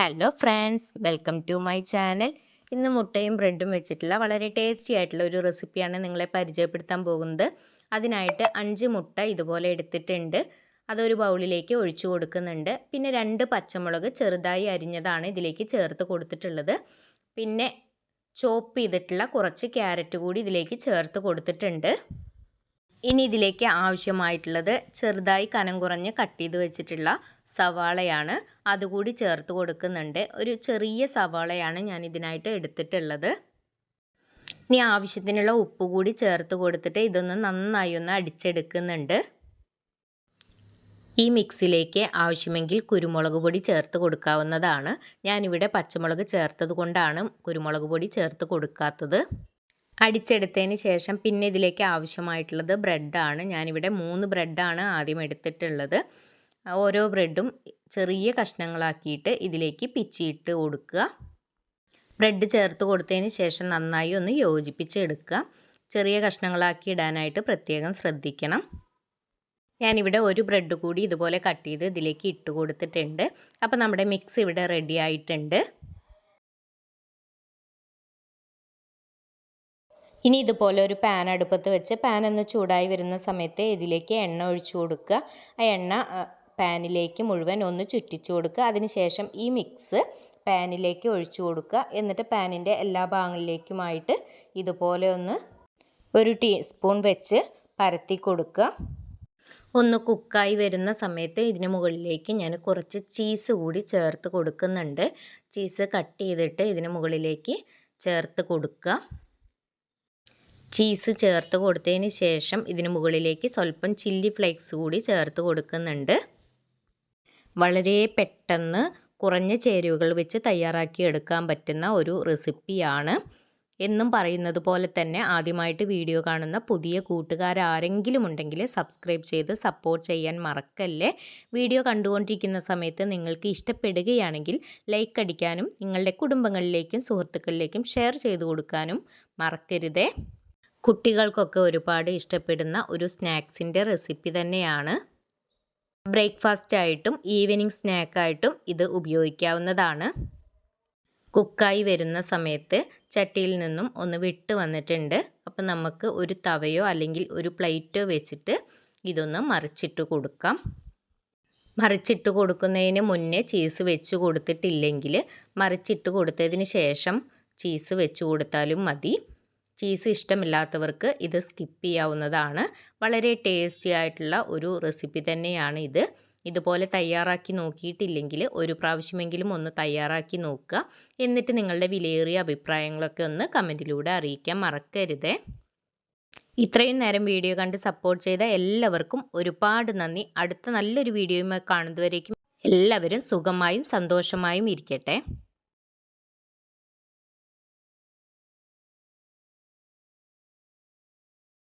Hello friends welcome to my channel ഇന്ന് മുട്ടയും ബ്രെഡും വെച്ചിട്ടുള്ള വളരെ ടേസ്റ്റി ആയിട്ടുള്ള ഒരു റെസിപ്പിയാണ് നിങ്ങളെ പരിചയപ്പെടുത്താൻ പോകുന്നത്. അതിനായിട്ട് അഞ്ച് മുട്ട ഇതുപോലെ എടുത്തിട്ടുണ്ട്. അതൊരു ബൗളിലേക്ക് ഒഴിച്ചു കൊടുക്കുന്നുണ്ട്. പിന്നെ രണ്ട് പച്ചമുളക് ചെറുതായി അരിഞ്ഞതാണ് ഇതിലേക്ക് ചേർത്ത് കൊടുത്തിട്ടുള്ളത്. പിന്നെ ചോപ്പ് ചെയ്തിട്ടുള്ള കുറച്ച് ക്യാരറ്റ് കൂടി ഇതിലേക്ക് ചേർത്ത് കൊടുത്തിട്ടുണ്ട്. ഇനി ഇതിലേക്ക് ആവശ്യമായിട്ടുള്ളത് ചെറുതായി കനം കുറഞ്ഞ് കട്ട് ചെയ്ത് വെച്ചിട്ടുള്ള സവാളയാണ്. അതുകൂടി ചേർത്ത് കൊടുക്കുന്നുണ്ട്. ഒരു ചെറിയ സവാളയാണ് ഞാൻ ഇതിനായിട്ട് എടുത്തിട്ടുള്ളത്. ഇനി ആവശ്യത്തിനുള്ള ഉപ്പ് കൂടി ചേർത്ത് കൊടുത്തിട്ട് ഇതൊന്ന് നന്നായി ഒന്ന് അടിച്ചെടുക്കുന്നുണ്ട്. ഈ മിക്സിലേക്ക് ആവശ്യമെങ്കിൽ കുരുമുളക് പൊടി ചേർത്ത് കൊടുക്കാവുന്നതാണ്. ഞാനിവിടെ പച്ചമുളക് ചേർത്തത് കൊണ്ടാണ് കുരുമുളക് പൊടി ചേർത്ത് കൊടുക്കാത്തത്. അടിച്ചെടുത്തതിന് ശേഷം പിന്നെ ഇതിലേക്ക് ആവശ്യമായിട്ടുള്ളത് ബ്രെഡാണ്. ഞാനിവിടെ മൂന്ന് ബ്രെഡാണ് ആദ്യം എടുത്തിട്ടുള്ളത്. ഓരോ ബ്രെഡും ചെറിയ കഷ്ണങ്ങളാക്കിയിട്ട് ഇതിലേക്ക് പിച്ചിയിട്ട് കൊടുക്കുക. ബ്രെഡ് ചേർത്ത് കൊടുത്തതിന് ശേഷം നന്നായി ഒന്ന് യോജിപ്പിച്ചെടുക്കുക. ചെറിയ കഷ്ണങ്ങളാക്കി ഇടാനായിട്ട് പ്രത്യേകം ശ്രദ്ധിക്കണം. ഞാനിവിടെ ഒരു ബ്രെഡ് കൂടി ഇതുപോലെ കട്ട് ചെയ്ത് ഇതിലേക്ക് ഇട്ട് കൊടുത്തിട്ടുണ്ട്. അപ്പോൾ നമ്മുടെ മിക്സ് ഇവിടെ റെഡി ആയിട്ടുണ്ട്. ഇനി ഇതുപോലെ ഒരു പാൻ അടുപ്പത്ത് വെച്ച് പാൻ ഒന്ന് ചൂടായി വരുന്ന സമയത്ത് ഇതിലേക്ക് എണ്ണ ഒഴിച്ചു കൊടുക്കുക. ആ എണ്ണ പാനിലേക്ക് മുഴുവൻ ഒന്ന് ചുറ്റിച്ചു കൊടുക്കുക. അതിനുശേഷം ഈ മിക്സ് പാനിലേക്ക് ഒഴിച്ചു കൊടുക്കുക. എന്നിട്ട് പാനിന്റെ എല്ലാ ഭാഗങ്ങളിലേക്കുമായിട്ട് ഇതുപോലെ ഒന്ന് ഒരു ടീസ്പൂൺ വെച്ച് പരത്തി കൊടുക്കുക. ഒന്ന് കുക്കായി വരുന്ന സമയത്ത് ഇതിന് മുകളിലേക്ക് ഞാൻ കുറച്ച് ചീസ് കൂടി ചേർത്ത് കൊടുക്കുന്നുണ്ട്. ചീസ് കട്ട് ചെയ്തിട്ട് ഇതിന് മുകളിലേക്ക് ചേർത്ത് കൊടുക്കുക. ചീസ് ചേർത്ത് കൊടുത്തതിന് ശേഷം ഇതിന് മുകളിലേക്ക് സ്വല്പം ചില്ലി ഫ്ലേക്സ് കൂടി ചേർത്ത് കൊടുക്കുന്നുണ്ട്. വളരെ പെട്ടെന്ന് കുറഞ്ഞ ചേരുവകൾ വെച്ച് തയ്യാറാക്കി എടുക്കാൻ പറ്റുന്ന ഒരു റെസിപ്പിയാണ്. എന്നും പറയുന്നത് പോലെ തന്നെ ആദ്യമായിട്ട് വീഡിയോ കാണുന്ന പുതിയ കൂട്ടുകാരാരെങ്കിലും ഉണ്ടെങ്കിൽ സബ്സ്ക്രൈബ് ചെയ്ത് സപ്പോർട്ട് ചെയ്യാൻ മറക്കല്ലേ. വീഡിയോ കണ്ടുകൊണ്ടിരിക്കുന്ന സമയത്ത് നിങ്ങൾക്ക് ഇഷ്ടപ്പെടുകയാണെങ്കിൽ ലൈക്ക് അടിക്കാനും നിങ്ങളുടെ കുടുംബങ്ങളിലേക്കും സുഹൃത്തുക്കളിലേക്കും ഷെയർ ചെയ്ത് കൊടുക്കാനും മറക്കരുതേ. കുട്ടികൾക്കൊക്കെ ഒരുപാട് ഇഷ്ടപ്പെടുന്ന ഒരു സ്നാക്സിന്റെ റെസിപ്പി തന്നെയാണ്. ബ്രേക്ക്ഫാസ്റ്റ് ആയിട്ടും ഈവനിങ് സ്നാക്കായിട്ടും ഇത് ഉപയോഗിക്കാവുന്നതാണ്. കുക്കായി വരുന്ന സമയത്ത് ചട്ടിയിൽ നിന്നും ഒന്ന് വിട്ട് വന്നിട്ടുണ്ട്. അപ്പോൾ നമുക്ക് ഒരു തവയോ അല്ലെങ്കിൽ ഒരു പ്ലേറ്റോ വെച്ചിട്ട് ഇതൊന്ന് മറിച്ചിട്ട് കൊടുക്കാം. മറിച്ചിട്ട് കൊടുക്കുന്നതിന് മുന്നേ ചീസ് വെച്ച് കൊടുത്തിട്ടില്ലെങ്കിൽ മറിച്ചിട്ട് കൊടുത്തതിന് ശേഷം ചീസ് വെച്ച് കൊടുത്താലും മതി. ചീസ് ഇഷ്ടമില്ലാത്തവർക്ക് ഇത് സ്കിപ്പ് ചെയ്യാവുന്നതാണ്. വളരെ ടേസ്റ്റി ആയിട്ടുള്ള ഒരു റെസിപ്പി തന്നെയാണ് ഇത്. ഇതുപോലെ തയ്യാറാക്കി നോക്കിയിട്ടില്ലെങ്കിൽ ഒരു പ്രാവശ്യമെങ്കിലും ഒന്ന് തയ്യാറാക്കി നോക്കുക. എന്നിട്ട് നിങ്ങളുടെ വിലയേറിയ അഭിപ്രായങ്ങളൊക്കെ ഒന്ന് കമന്റിലൂടെ അറിയിക്കാൻ മറക്കരുതേ. ഇത്രയും നേരം വീഡിയോ കണ്ട് സപ്പോർട്ട് ചെയ്ത എല്ലാവർക്കും ഒരുപാട് നന്ദി. അടുത്ത നല്ലൊരു വീഡിയോയുമായി കാണുന്നതുവരേക്കും എല്ലാവരും സുഖമായും സന്തോഷമായും ഇരിക്കട്ടെ.